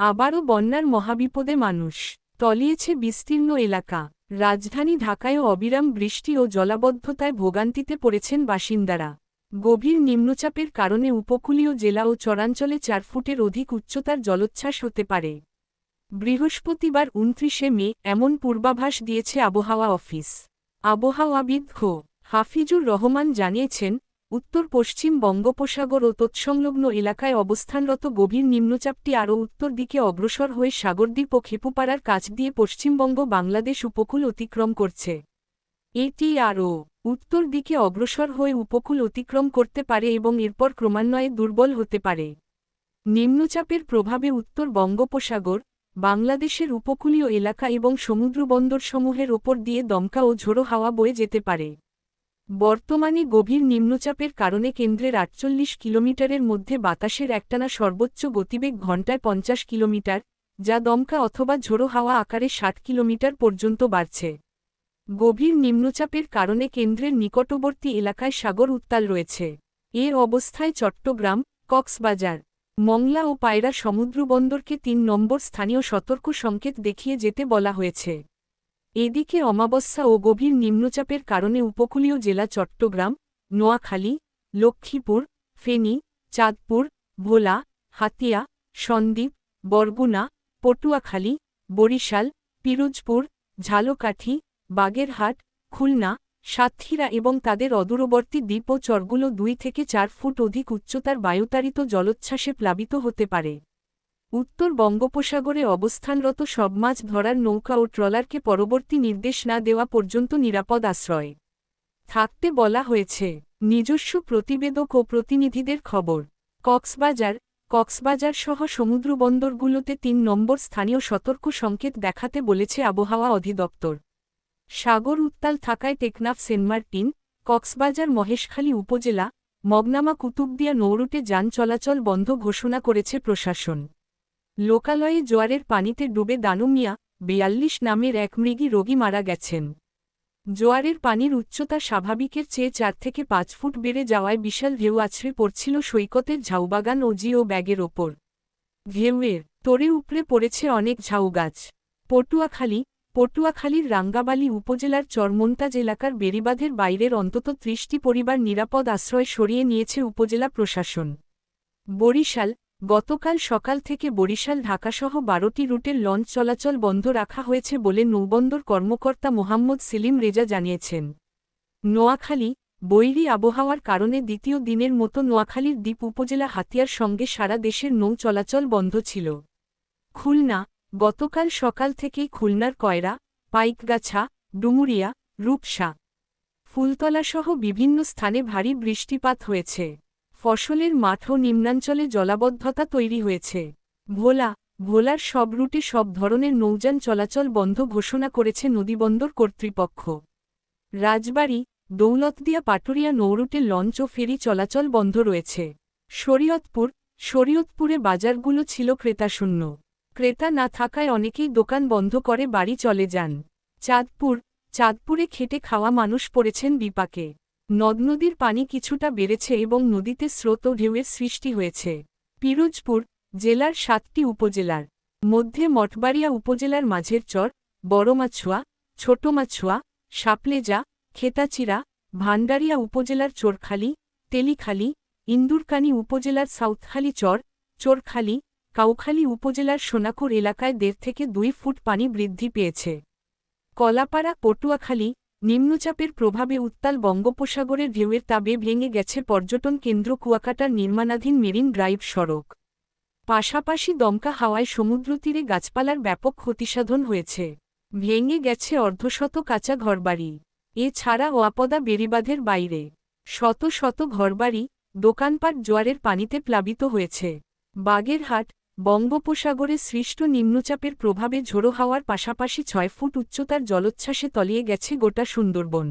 আবারও বন্যার মহাবিপদে মানুষ। তলিয়েছে বিস্তীর্ণ এলাকা। রাজধানী ঢাকায়ও অবিরাম বৃষ্টি ও জলাবদ্ধতায় ভোগান্তিতে পড়েছেন বাসিন্দারা। গভীর নিম্নচাপের কারণে উপকূলীয় জেলা ও চরাঞ্চলে চার ফুটের অধিক উচ্চতার জলোচ্ছ্বাস হতে পারে। বৃহস্পতিবার উনত্রিশে মে এমন পূর্বাভাস দিয়েছে আবহাওয়া অফিস। আবহাওয়াবিদ হাফিজুর রহমান জানিয়েছেন উত্তর পশ্চিম বঙ্গোপসাগর ও তৎসংলগ্ন এলাকায় অবস্থানরত গভীর নিম্নচাপটি আরও উত্তর দিকে অগ্রসর হয়ে সাগরদ্বীপ ও খেপুপাড়ার কাছ দিয়ে পশ্চিমবঙ্গ বাংলাদেশ উপকূল অতিক্রম করছে। এটি আরও উত্তর দিকে অগ্রসর হয়ে উপকূল অতিক্রম করতে পারে এবং এরপর ক্রমান্বয়ে দুর্বল হতে পারে। নিম্নচাপের প্রভাবে উত্তর বঙ্গোপসাগর, বাংলাদেশের উপকূলীয় এলাকা এবং সমুদ্রবন্দরসমূহের ওপর দিয়ে দমকা ও ঝোড়ো হাওয়া বয়ে যেতে পারে। বর্তমানে গভীর নিম্নচাপের কারণে কেন্দ্রের আটচল্লিশ কিলোমিটারের মধ্যে বাতাসের একটানা সর্বোচ্চ গতিবেগ ঘণ্টায় পঞ্চাশ কিলোমিটার, যা দমকা অথবা ঝোড়ো হাওয়া আকারে ষাট কিলোমিটার পর্যন্ত বাড়ছে। গভীর নিম্নচাপের কারণে কেন্দ্রের নিকটবর্তী এলাকায় সাগর উত্তাল রয়েছে। এ অবস্থায় চট্টগ্রাম, কক্সবাজার, মংলা ও পায়রা সমুদ্রবন্দরকে তিন নম্বর স্থানীয় সতর্ক সংকেত দেখিয়ে যেতে বলা হয়েছে। এদিকে অমাবস্যা ও গভীর নিম্নচাপের কারণে উপকূলীয় জেলা চট্টগ্রাম, নোয়াখালী, লক্ষ্মীপুর, ফেনী, চাঁদপুর, ভোলা, হাতিয়া, সন্দ্বীপ, বরগুনা, পটুয়াখালী, বরিশাল, পিরোজপুর, ঝালকাঠি, বাগেরহাট, খুলনা, সাতক্ষীরা এবং তাদের অদূরবর্তী দ্বীপ ও চরগুলো দুই থেকে চার ফুট অধিক উচ্চতার বায়ুতাড়িত জলোচ্ছ্বাসে প্লাবিত হতে পারে। উত্তর বঙ্গোপসাগরে অবস্থানরত সব মাছ ধরার নৌকা ও ট্রলারকে পরবর্তী নির্দেশ না দেওয়া পর্যন্ত নিরাপদ আশ্রয়। থাকতে বলা হয়েছে, নিজস্ব প্রতিবেদক ও প্রতিনিধিদের খবর, কক্সবাজার কক্সবাজার সহ সমুদ্রবন্দরগুলোতে তিন নম্বর স্থানীয় সতর্ক সংকেত দেখাতে বলেছে আবহাওয়া অধিদপ্তর। সাগর উত্তাল থাকায় টেকনাফ সেন্টমার্টিন কক্সবাজার মহেশখালী উপজেলা, মগনামা কুতুবদিয়া নৌরুটে যান চলাচল বন্ধ ঘোষণা করেছে প্রশাসন। লোকালয়ে জোয়ারের পানিতে ডুবে দানুমিয়া বিয়াল্লিশ নামের এক মৃগী রোগী মারা গেছেন। জোয়ারের পানির উচ্চতা স্বাভাবিকের চেয়ে চার থেকে পাঁচ ফুট বেড়ে যাওয়ায় বিশাল ঢেউ আছড়ে পড়ছিল সৈকতের ঝাউবাগান ও জিও ব্যাগের ওপর। ঢেউয়ের তোরে উপড়ে পড়েছে অনেক ঝাউ গাছ। পটুয়াখালী, পটুয়াখালীর রাঙ্গাবালি উপজেলার চরমন্তাজ এলাকার বেড়িবাঁধের বাইরের অন্তত ত্রিশটি পরিবার নিরাপদ আশ্রয় সরিয়ে নিয়েছে উপজেলা প্রশাসন। বরিশাল গতকাল সকাল থেকে বরিশাল ঢাকাসহ বারোটি রুটের লঞ্চ চলাচল বন্ধ রাখা হয়েছে বলে নৌবন্দর কর্মকর্তা মোহাম্মদ সেলিম রেজা জানিয়েছেন। নোয়াখালী, বৈরী আবহাওয়ার কারণে দ্বিতীয় দিনের মতো নোয়াখালীর দ্বীপ উপজেলা হাতিয়ার সঙ্গে সারা দেশের নৌ চলাচল বন্ধ ছিল। খুলনা, গতকাল সকাল থেকেই খুলনার কয়রা, পাইকগাছা, ডুমুরিয়া, রূপসা, ফুলতলাসহ বিভিন্ন স্থানে ভারী বৃষ্টিপাত হয়েছে। ফসলের মাঠ ও নিম্নাঞ্চলে জলাবদ্ধতা তৈরি হয়েছে। ভোলা, ভোলার সব রুটে সব ধরনের নৌযান চলাচল বন্ধ ঘোষণা করেছে নদীবন্দর কর্তৃপক্ষ। রাজবাড়ী, দৌলতদিয়া পাটুরিয়া নৌরুটে লঞ্চ ও ফেরি চলাচল বন্ধ রয়েছে। শরীয়তপুর, শরীয়তপুরে বাজারগুলো ছিল ক্রেতাশূন্য। ক্রেতা না থাকায় অনেকেই দোকান বন্ধ করে বাড়ি চলে যান। চাঁদপুর, চাঁদপুরে খেটে খাওয়া মানুষ পড়েছেন বিপাকে। নদনদীর পানি কিছুটা বেড়েছে এবং নদীতে স্রোত ও ঢেউয়ের সৃষ্টি হয়েছে। পিরোজপুর জেলার সাতটি উপজেলার মধ্যে মঠবাড়িয়া উপজেলার মাঝের চর, বড়মাছুয়া, ছোটমাছুয়া, সাপলেজা, খেতাচিরা ভান্ডারিয়া উপজেলার চোরখালী, তেলিখালী, ইন্দুরকানী উপজেলার সাউথখালী চর, চোরখালী, কাউখালী উপজেলার সোনাকুর এলাকায় দেড় থেকে দুই ফুট পানি বৃদ্ধি পেয়েছে। কলাপাড়া পটুয়াখালী নিম্নচাপের প্রভাবে উত্তাল বঙ্গোপসাগরের ঢেউয়ের তাবে ভেঙে গেছে পর্যটন কেন্দ্র কুয়াকাটার নির্মাণাধীন মেরিন ড্রাইভ সড়ক। পাশাপাশি দমকা হাওয়ায় সমুদ্রতীরে গাছপালার ব্যাপক ক্ষতিসাধন হয়েছে। ভেঙে গেছে অর্ধশত কাঁচা ঘরবাড়ি। এ ছাড়া ওয়াপদা বেড়িবাঁধের বাইরে শত শত ঘরবাড়ি, দোকানপাট, জোয়ারের পানিতে প্লাবিত হয়েছে। বাগেরহাট বঙ্গোপসাগরে সৃষ্ট নিম্নচাপের প্রভাবে ঝোড়ো হাওয়ার পাশাপাশি ছয় ফুট উচ্চতার জলোচ্ছ্বাসে তলিয়ে গেছে গোটা সুন্দরবন।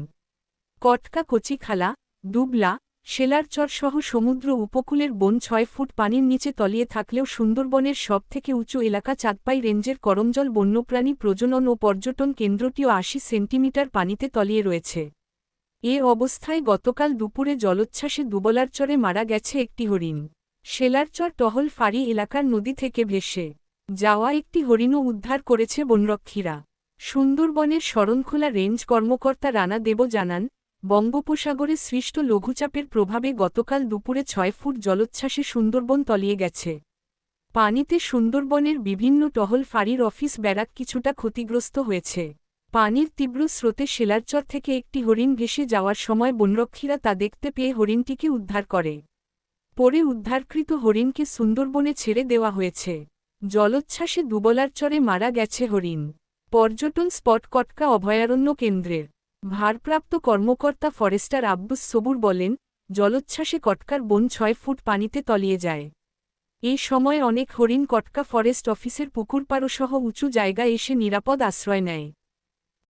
কটকা, কচিখালা, দুবলা শেলারচর সহ সমুদ্র উপকূলের বন ছয় ফুট পানির নিচে তলিয়ে থাকলেও সুন্দরবনের সবথেকে উঁচু এলাকা চাঁদপাই রেঞ্জের করমজল বন্যপ্রাণী প্রজনন ও পর্যটন কেন্দ্রটিও আশি সেন্টিমিটার পানিতে তলিয়ে রয়েছে। এ অবস্থায় গতকাল দুপুরে জলোচ্ছ্বাসে দুবলার চরে মারা গেছে একটি হরিণ। শেলারচর টহল ফাঁড়ি এলাকার নদী থেকে ভেসে যাওয়া একটি হরিণও উদ্ধার করেছে বনরক্ষীরা। সুন্দরবনের শরণখোলা রেঞ্জ কর্মকর্তা রানা দেব জানান, বঙ্গোপসাগরে সৃষ্ট লঘুচাপের প্রভাবে গতকাল দুপুরে ছয় ফুট জলোচ্ছ্বাসে সুন্দরবন তলিয়ে গেছে। পানিতে সুন্দরবনের বিভিন্ন টহল ফাঁড়ির অফিস ব্যারাক কিছুটা ক্ষতিগ্রস্ত হয়েছে। পানির তীব্র স্রোতে শেলারচর থেকে একটি হরিণ ভেসে যাওয়ার সময় বনরক্ষীরা তা দেখতে পেয়ে হরিণটিকে উদ্ধার করে। পরে উদ্ধারকৃত হরিণকে সুন্দরবনে ছেড়ে দেওয়া হয়েছে। জলোচ্ছ্বাসে দুবলার চরে মারা গেছে হরিণ। পর্যটন স্পট কটকা অভয়ারণ্য কেন্দ্রের। ভারপ্রাপ্ত কর্মকর্তা ফরেস্টার আব্দুস সবুর বলেন, জলোচ্ছ্বাসে কটকার বন ছয় ফুট পানিতে তলিয়ে যায়। এই সময় অনেক হরিণ কটকা ফরেস্ট অফিসের পুকুরপাড়সহ উঁচু জায়গায় এসে নিরাপদ আশ্রয় নেয়।